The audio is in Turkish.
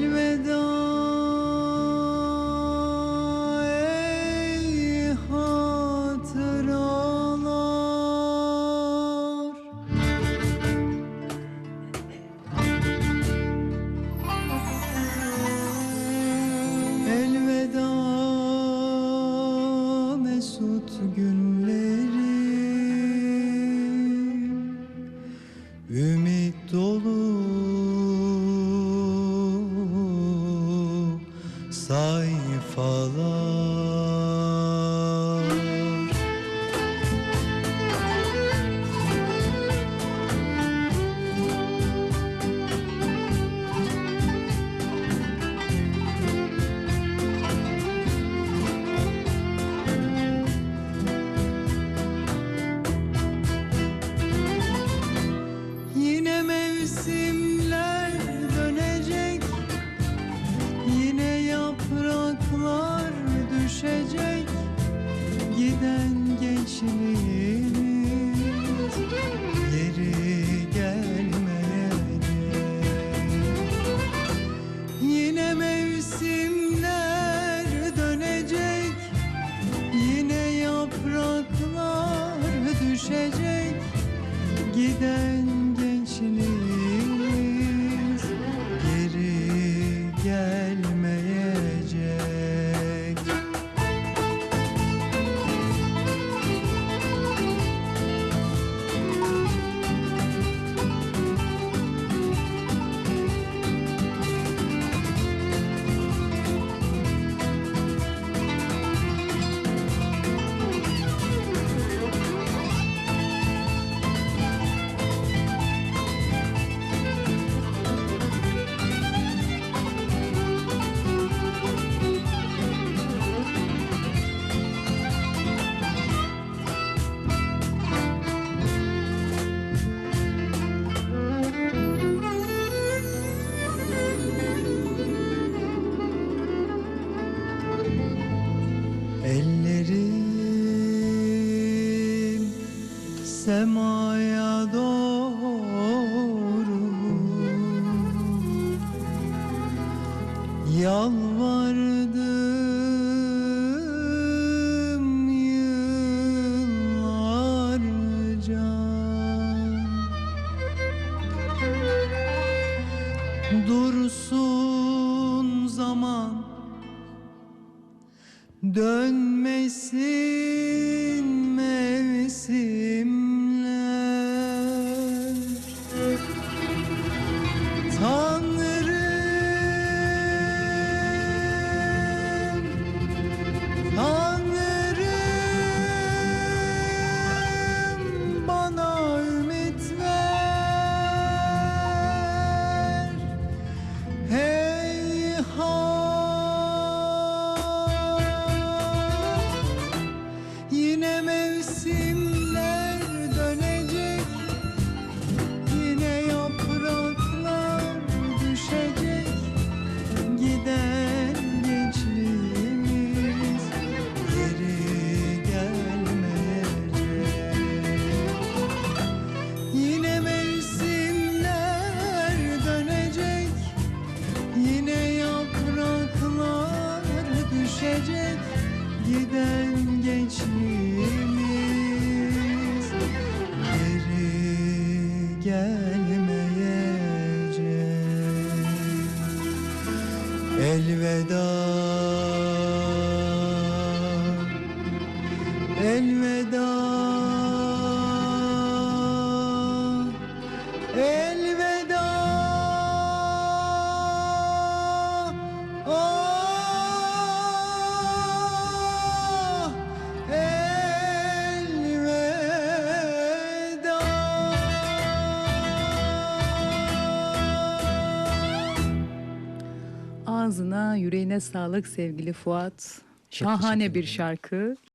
elveda. giden gençliğimiz. semaya doğru. Yalvardım yıllarca. Dursun zaman dönmesin gelmeyecek. Elveda Ağzına, yüreğine sağlık sevgili Fuat. Şahane bir şarkı.